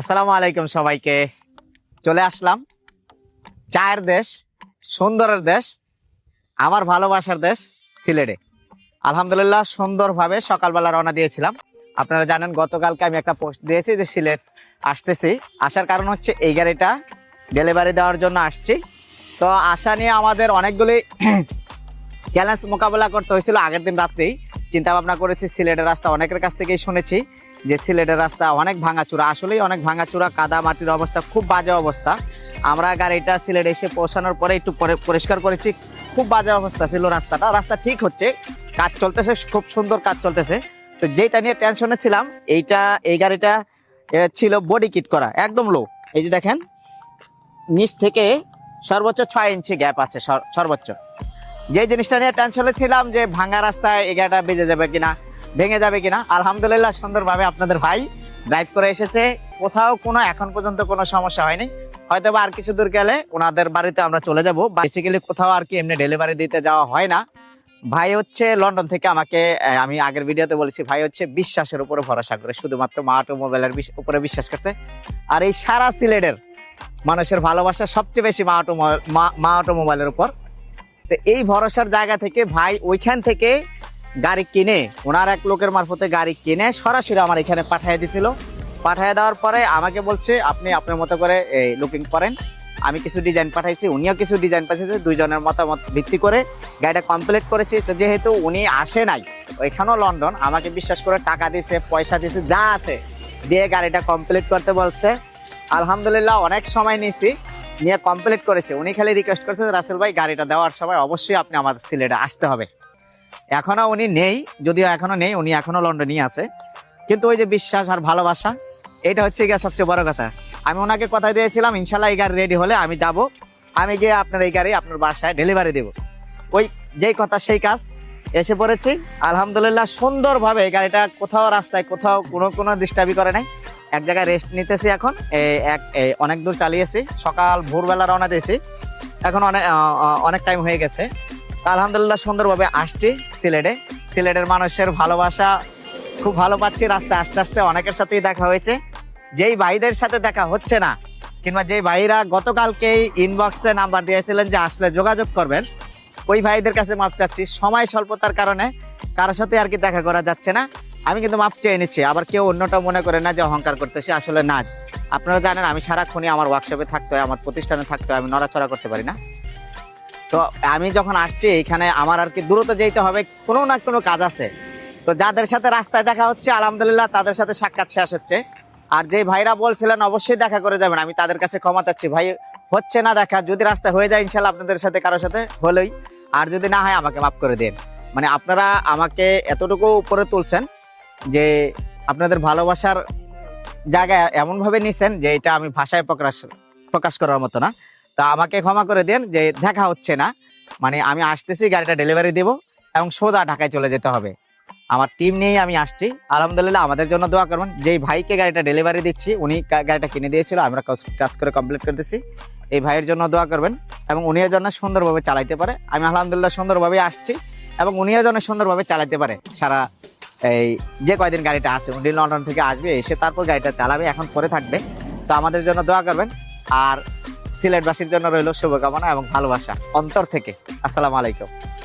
আসসালামু আলাইকুম সবাইকে। চলে আসলাম। চায়ের দেশ, সুন্দরের দেশ, আমার ভালোবাসার দেশ, সিলেটে। আলহামদুলিল্লাহ, সুন্দরভাবে সকালবেলা রওনা দিয়েছিলাম। আপনারা জানেন, গতকালকে আমি একটা পোস্ট দিয়েছি যে সিলেট আসতেছি। আসার কারণ হচ্ছে, এই গাড়িটা ডেলিভারি দেওয়ার জন্য আসছি। তো আশা নিয়ে আমাদের অনেকগুলি চ্যালেঞ্জ মোকাবেলা করতে হয়েছিল আগের দিন রাত্রেই। চিন্তা ভাবনা করেছি, সিলেটের রাস্তা অনেকের কাছ থেকেই শুনেছি। যে সিলেটের রাস্তা অনেক ভাঙাচুরা, আসলেই অনেক ভাঙাচুরা, কাদা মাটির অবস্থা, খুব বাজে অবস্থা। আমরা গাড়িটা সিলেটে এসে পৌঁছানোর পরে একটু পরিষ্কার করেছি, খুব বাজে অবস্থা ছিল রাস্তাটা। রাস্তা ঠিক হচ্ছে, কাজ চলতেছে, খুব সুন্দর কাজ চলতেছে। তো যেটা নিয়ে টেনশনে ছিলাম, এইটা, এই গাড়িটা ছিল বডি কিট করা, একদম লো এই যে দেখেন, নিচ থেকে সর্বোচ্চ ছয় ইঞ্চি গ্যাপ আছে সর্বোচ্চ। যে জিনিসটা নিয়ে টেনশনে ছিলাম যে ভাঙা রাস্তায় এই গাড়িটা বেজে যাবে কিনা ভেঙে যাবে কিনা? আলহামদুলিল্লাহ, সুন্দরভাবে আপনাদের ভাই ড্রাইভ করে এসেছে। কোথাও কোনো, এখন পর্যন্ত কোনো সমস্যা হয়নি। হয়তো আর কিছু দূর গেলে ওনাদের বাড়িতে আমরা চলে যাব। বেসিক্যালি কোথাও আর কি এমনি ডেলিভারি দিতে যাওয়া হয় না। ভাই হচ্ছে লন্ডন থেকে আমাকে আমি আগের ভিডিওতে বলেছি, ভাই হচ্ছে বিশ্বাসের উপরে ভরসা করে, শুধুমাত্র মা অটোমোবাইলের উপরে বিশ্বাস করছে। আর এই সারা সিলেটের মানুষের ভালোবাসা সবচেয়ে বেশি মা অটোমোবাইল মা অটোমোবাইলের উপর। তো এই ভরসার জায়গা থেকে ভাই ওইখান থেকে গাড়ি কিনে, ওনার এক লোকের মারফতে গাড়ি কিনে সরাসরি আমার এখানে পাঠিয়ে দিছিল। পাঠিয়ে দেওয়ার পরে আমাকে বলছে, আপনি আপনার মতো করে এই লুকিং করেন। আমি কিছু ডিজাইন পাঠাইছি, উনিও কিছু ডিজাইন পাঠিয়েছে, দুইজনের মতামত ভিত্তি করে গাড়িটা কমপ্লিট করেছি। তো যেহেতু উনি আসে নাই, ওইখানেও লন্ডন, আমাকে বিশ্বাস করে টাকা দিয়েছে, পয়সা দিয়েছে, যা আছে দিয়ে গাড়িটা কমপ্লিট করতে বলছে। আলহামদুলিল্লাহ, অনেক সময় নিয়েছি, নিয়ে কমপ্লিট করেছে। উনি খালি রিকোয়েস্ট করেছে রাসেল ভাই, গাড়িটা দেওয়ার সময় অবশ্যই আপনি আমার সিলেটে আসতে হবে। এখনও উনি নেই, যদিও এখনও নেই, উনি এখনও লন্ডনই আছে। কিন্তু ওই যে বিশ্বাস আর ভালোবাসা, এটা হচ্ছে গিয়ে সবচেয়ে বড় কথা। আমি ওনাকে কথা দিয়েছিলাম, ইনশাল্লাহ এই গাড়ি রেডি হলে আমি যাব। আমি গিয়ে আপনার এই গাড়ি আপনার বাসায় ডেলিভারি দেব। ওই যেই কথা, সেই কাজ এসে পড়েছি। আলহামদুলিল্লাহ সুন্দরভাবে এই গাড়িটা কোথাও রাস্তায়, কোথাও কোনো কোনো ডিস্টার্বই করে নাই। এক জায়গায় রেস্ট নিতেছি এখন। এক অনেক দূর চালিয়েছি। সকাল, ভোরবেলা রওনা দিয়েছি। এখন অনেক অনেক টাইম হয়ে গেছে। আলহামদুলিল্লাহ সুন্দরভাবে আসছি সিলেটে। সিলেটের মানুষের ভালোবাসা খুব ভালো পাচ্ছি। রাস্তায় আস্তে আস্তে অনেকের সাথেই দেখা হয়েছে। যেই ভাইদের সাথে দেখা হচ্ছে না, কিংবা যেই ভাইরা গতকালকেই ইনবক্সে নাম্বার দিয়েছিলেন যে আসলে যোগাযোগ করবেন, ওই ভাইদের কাছে মাপ চাচ্ছি। সময় স্বল্পতার কারণে কারোর সাথে আর কি দেখা করা যাচ্ছে না। আমি কিন্তু মাপ চেয়ে নিচ্ছি। আবার কেউ অন্যটা মনে করে না যে অহংকার করতেছি আসলে না। আপনারা জানেন আমি সারাক্ষণই আমার ওয়ার্কশপে থাকতে হয়, আমার প্রতিষ্ঠানে থাকতে হয়, আমি নড়াচড়া করতে পারি না। তো আমি যখন আসছি, এখানে আমার আর কি দূরত্ব যেতে হবে, কোনো না কোনো কাজ আছে। তো যাদের সাথে রাস্তায় দেখা হচ্ছে, আলহামদুলিল্লাহ তাদের সাথে সাক্ষাৎ শেষ হচ্ছে। আর যে ভাইরা বলছিলেন, অবশ্যই দেখা করে যাবেন, আমি তাদের কাছে ক্ষমা চাচ্ছি। ভাই, হচ্ছে না দেখা, যদি রাস্তা হয়ে যায়, ইনশাল্লাহ আপনাদের সাথে, কারোর সাথে হলেই। আর যদি না হয়, আমাকে মাফ করে দিন। মানে আপনারা আমাকে এতটুকু উপরে তুলছেন যে আপনাদের ভালোবাসার জায়গায় এমনভাবে নিছেন যে এটা আমি ভাষায় প্রকাশ প্রকাশ করার মতো না। তা আমাকে ক্ষমা করে দেন যে দেখা হচ্ছে না। মানে আমি আসতেছি, গাড়িটা ডেলিভারি দেব এবং সোজা ঢাকায় চলে যেতে হবে। আমার টিম নিয়েই আমি আসছি। আলহামদুলিল্লাহ আমাদের জন্য দোয়া করবেন। যেই ভাইকে গাড়িটা ডেলিভারি দিচ্ছি, উনি গাড়িটা কিনে দিয়েছিল, আমরা কাজ- করে কমপ্লিট করে করতেছি এই ভাইয়ের জন্য দোয়া করবেন এবং উনিও যেন সুন্দরভাবে চালাইতে পারে। আমি আলহামদুলিল্লাহ সুন্দরভাবে আসছি এবং উনিও যেন সুন্দরভাবে চালাইতে পারে। সারা এই যে কয়দিন গাড়িটা আছে, উনি লন্ডন থেকে আসবে, এসে তারপর গাড়িটা চালাবে, এখন পরে থাকবে। তো আমাদের জন্য দোয়া করবেন। আর সিলেটবাসীর জন্য রইল শুভকামনা এবং ভালোবাসা। অন্তর থেকে। আসসালামু আলাইকুম।